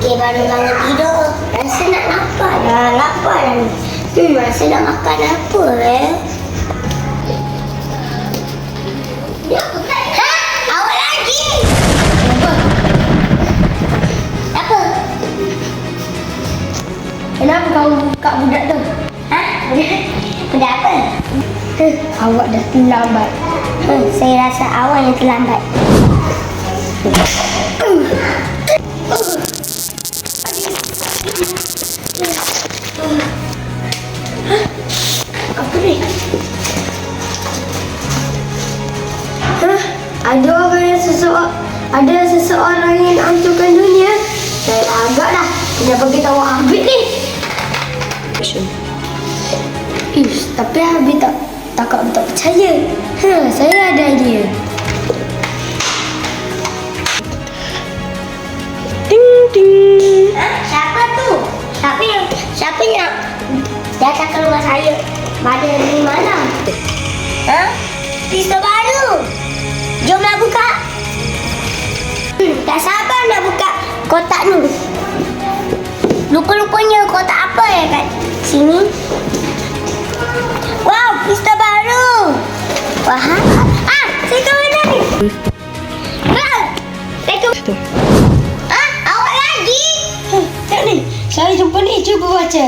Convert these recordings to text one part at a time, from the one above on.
Okey, baru bangun tidur. Rasa nak lapar dah. Lapar dah ni. Hmm, rasa nak makan apa eh? Kenapa kau buka budak tu? Ha? Budak, budak apa? Eh, awak dah terlambat. Hmm, saya rasa awak yang terlambat. Apa Ada orang yang seseorang ada seseorang yang nak hancurkan dunia. Saya agaklah kena bagi tahu Habib ni. Ish, tapi Habib tak takut tak percaya. Ha, saya ada idea. Ting ting. Ha? Siapa tu? Siapa yang siapa yang datang ke rumah saya pada ni malam? Ha? Pistol kotak ni. Lupa-lupanya kotak apa ya kat sini? Wow, pistol baru. Wah. Ah, saya mana ni. Saya. Ah, awak lagi? Tengok ni. Saya jumpa ni. Cuba baca.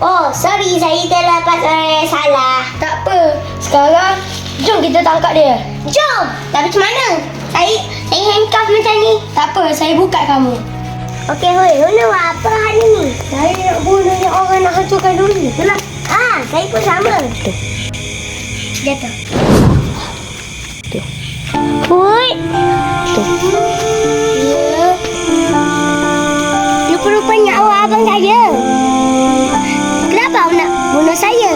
Oh, sorry saya terlepas orang yang salah. Tak apa. Sekarang, jom kita tangkap dia. Jom. Tapi macam mana? Saya macam ni. Tak apa, saya buka kamu. Okey, hoi. Hoi, apa hari ni? Saya nak bunuh ni orang nak hancurkan dunia. Itulah. Ah, saya pun sama. Jatuh. Hoi. Ya. Rupa-rupanya awak abang saya. Kenapa awak nak bunuh saya?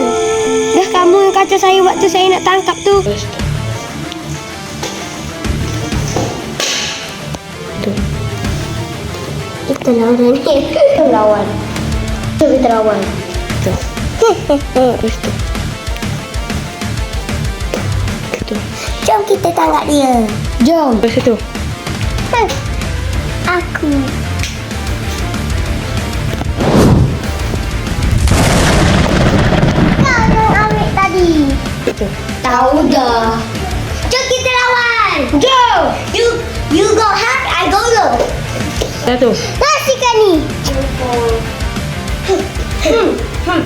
Dah kamu yang kata saya waktu saya nak tangkap tu. Kita lawan ni. Kita lawan. Jom kita lawan. Jom kita tangkap dia. Jom. Lepas tu. Hmm. Aku. Kau yang ambil tadi. Tahu dah. Tato. Nasi ka ni. Hmm. Hmm.